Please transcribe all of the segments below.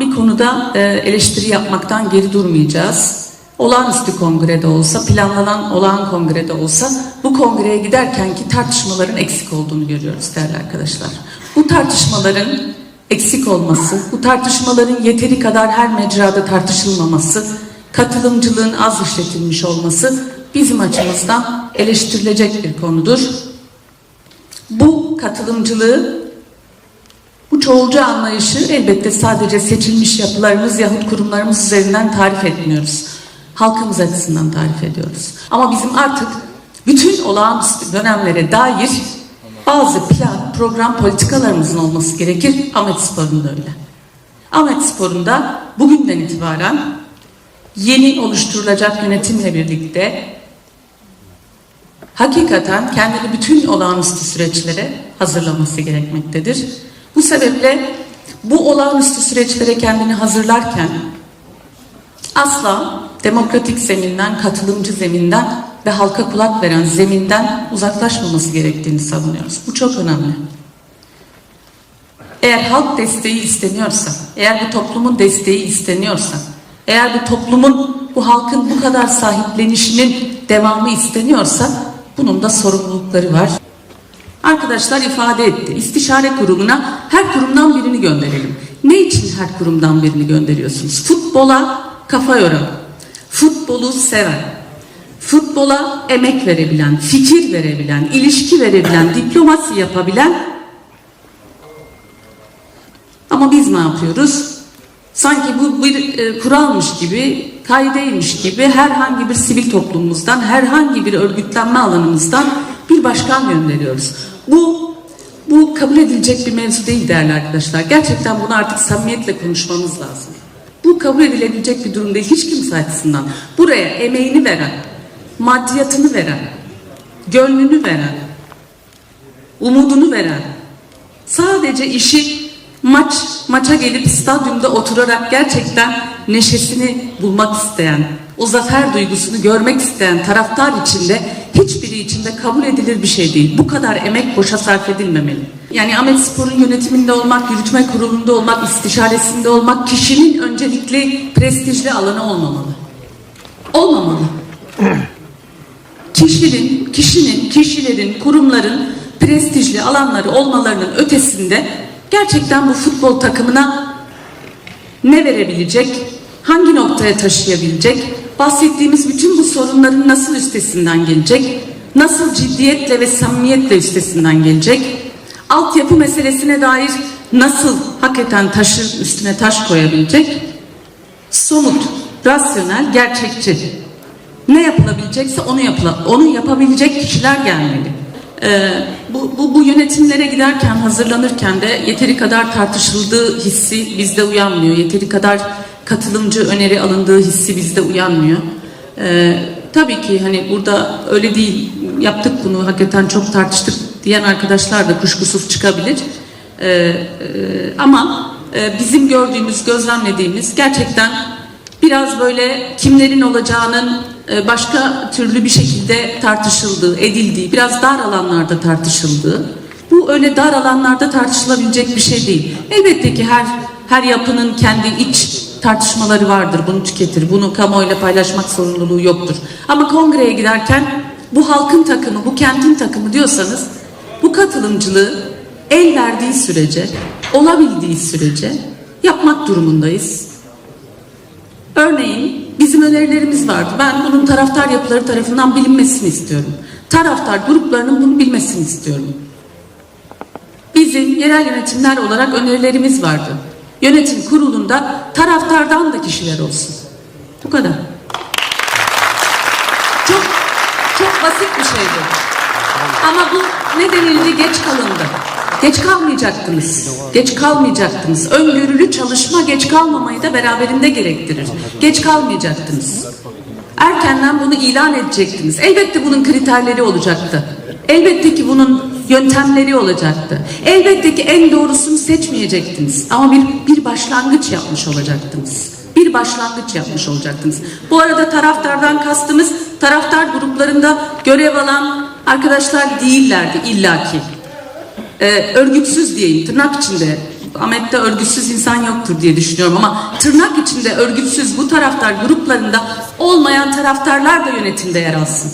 Bir konuda e, eleştiri yapmaktan geri durmayacağız. Olağanüstü kongrede olsa, planlanan olağan kongrede olsa bu kongreye giderkenki tartışmaların eksik olduğunu görüyoruz değerli arkadaşlar. Bu tartışmaların eksik olması, bu tartışmaların yeteri kadar her mecrada tartışılmaması, katılımcılığın az işletilmiş olması bizim açımızdan eleştirilecek bir konudur. Bu katılımcılığı çoğulcu anlayışı elbette sadece seçilmiş yapılarımız yahut kurumlarımız üzerinden tarif etmiyoruz. Halkımız açısından tarif ediyoruz. Ama bizim artık bütün olağanüstü dönemlere dair bazı plan, program, politikalarımızın olması gerekir. Ahmet Spor'un da öyle. Ahmet Spor'un bugünden itibaren yeni oluşturulacak yönetimle birlikte hakikaten kendini bütün olağanüstü süreçlere hazırlaması gerekmektedir. Bu sebeple bu olağanüstü süreçlere kendini hazırlarken asla demokratik zeminden, katılımcı zeminden ve halka kulak veren zeminden uzaklaşmaması gerektiğini savunuyoruz. Bu çok önemli. Eğer halk desteği isteniyorsa, eğer bu toplumun desteği isteniyorsa, eğer bu toplumun, bu halkın bu kadar sahiplenişinin devamı isteniyorsa bunun da sorumlulukları var. Arkadaşlar ifade etti. İstişare kurumuna her kurumdan birini gönderelim. Ne için her kurumdan birini gönderiyorsunuz? Futbola kafa yoran, futbolu seven, futbola emek verebilen, fikir verebilen, ilişki verebilen, diplomasi yapabilen ama biz ne yapıyoruz? Sanki bu bir e, kuralmış gibi, kaideymiş gibi herhangi bir sivil toplumumuzdan, herhangi bir örgütlenme alanımızdan bir başkan gönderiyoruz. Bu bu kabul edilecek bir mevzu değil değerli arkadaşlar. Gerçekten bunu artık samimiyetle konuşmamız lazım. Bu kabul edilebilecek bir durum değil hiç kimse açısından. Buraya emeğini veren, maddiyatını veren, gönlünü veren, umudunu veren, sadece işi maç maça gelip stadyumda oturarak gerçekten neşesini bulmak isteyen, o zafer duygusunu görmek isteyen taraftar içinde hiçbiri içinde kabul edilir bir şey değil. Bu kadar emek boşa sarf edilmemeli. Yani Ahmet Spor'un yönetiminde olmak, yürütme kurulunda olmak, istişaresinde olmak kişinin öncelikli prestijli alanı olmamalı. Olmamalı. Kişinin, kişinin, kişilerin, kurumların prestijli alanları olmalarının ötesinde gerçekten bu futbol takımına ne verebilecek, hangi noktaya taşıyabilecek, bahsettiğimiz bütün bu sorunların nasıl üstesinden gelecek, nasıl ciddiyetle ve samimiyetle üstesinden gelecek, altyapı meselesine dair nasıl hakikaten taşın üstüne taş koyabilecek, somut, rasyonel, gerçekçi ne yapılabilecekse onu yapıla, onu yapabilecek kişiler gelmeli. Ee, bu, bu, bu yönetimlere giderken, hazırlanırken de yeteri kadar tartışıldığı hissi bizde uyanmıyor. Yeteri kadar katılımcı öneri alındığı hissi bizde uyanmıyor. Ee, tabii ki hani burada öyle değil, yaptık bunu, hakikaten çok tartıştık diyen arkadaşlar da kuşkusuz çıkabilir. Ee, e, ama e, bizim gördüğümüz, gözlemlediğimiz gerçekten biraz böyle kimlerin olacağının e, başka türlü bir şekilde tartışıldığı, edildiği, biraz dar alanlarda tartışıldığı. Bu öyle dar alanlarda tartışılabilecek bir şey değil. Elbette ki her her yapının kendi iç tartışmaları vardır. Bunu tüketir. Bunu kamuoyuyla paylaşmak zorunluluğu yoktur. Ama kongreye giderken bu halkın takımı, bu kentin takımı diyorsanız bu katılımcılığı el verdiği sürece, olabildiği sürece yapmak durumundayız. Örneğin bizim önerilerimiz vardı. Ben bunun taraftar yapıları tarafından bilinmesini istiyorum. Taraftar gruplarının bunu bilmesini istiyorum. Bizim yerel yönetimler olarak önerilerimiz vardı. Yönetim kurulunda taraftardan da kişiler olsun. Bu kadar. Çok çok basit bir şeydi. Ama bu ne denildi geç kalındı. Geç kalmayacaktınız. Geç kalmayacaktınız. Öngörülü çalışma geç kalmamayı da beraberinde gerektirir. Geç kalmayacaktınız. Erkenden bunu ilan edecektiniz. Elbette bunun kriterleri olacaktı. Elbette ki bunun yöntemleri olacaktı. Elbette ki en doğrusunu seçmeyecektiniz. Ama bir, bir başlangıç yapmış olacaktınız. Bir başlangıç yapmış olacaktınız. Bu arada taraftardan kastımız taraftar gruplarında görev alan arkadaşlar değillerdi illaki. Ee, örgütsüz diyeyim tırnak içinde Ahmet'te örgütsüz insan yoktur diye düşünüyorum ama tırnak içinde örgütsüz bu taraftar gruplarında olmayan taraftarlar da yönetimde yer alsın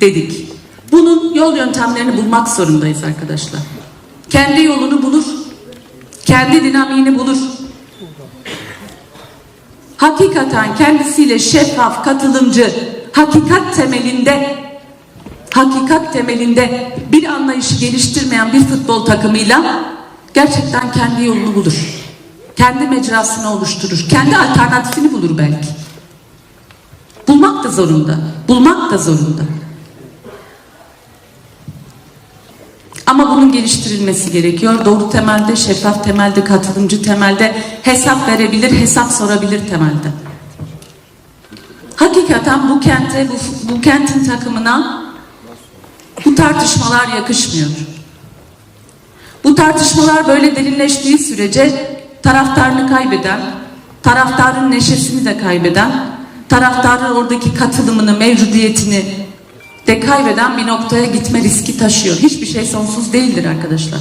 dedik. Bunun yol yöntemlerini bulmak zorundayız arkadaşlar. Kendi yolunu bulur, kendi dinamiğini bulur. Hakikaten kendisiyle şeffaf, katılımcı, hakikat temelinde hakikat temelinde bir anlayışı geliştirmeyen bir futbol takımıyla gerçekten kendi yolunu bulur. Kendi mecrasını oluşturur. Kendi alternatifini bulur belki. Bulmak da zorunda. Bulmak da zorunda. Ama geliştirilmesi gerekiyor. Doğru temelde, şeffaf temelde, katılımcı temelde, hesap verebilir, hesap sorabilir temelde. Hakikaten bu kente, bu, bu kentin takımına bu tartışmalar yakışmıyor. Bu tartışmalar böyle derinleştiği sürece taraftarını kaybeden, taraftarın neşesini de kaybeden, taraftarın oradaki katılımını, mevcudiyetini de kaybeden bir noktaya gitme riski taşıyor. Hiçbir şey sonsuz değildir arkadaşlar.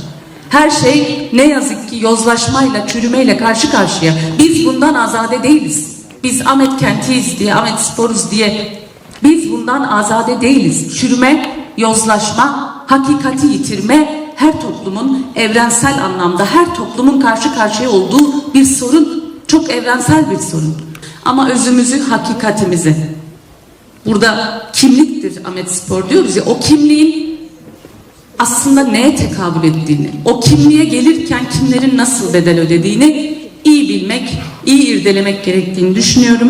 Her şey ne yazık ki yozlaşmayla, çürümeyle karşı karşıya. Biz bundan azade değiliz. Biz Ahmet Kentiyiz diye, Ahmet Sporuz diye. Biz bundan azade değiliz. Çürüme, yozlaşma, hakikati yitirme her toplumun evrensel anlamda her toplumun karşı karşıya olduğu bir sorun. Çok evrensel bir sorun. Ama özümüzü, hakikatimizi, Burada kimliktir Ahmet Spor diyoruz ya o kimliğin aslında neye tekabül ettiğini, o kimliğe gelirken kimlerin nasıl bedel ödediğini iyi bilmek, iyi irdelemek gerektiğini düşünüyorum.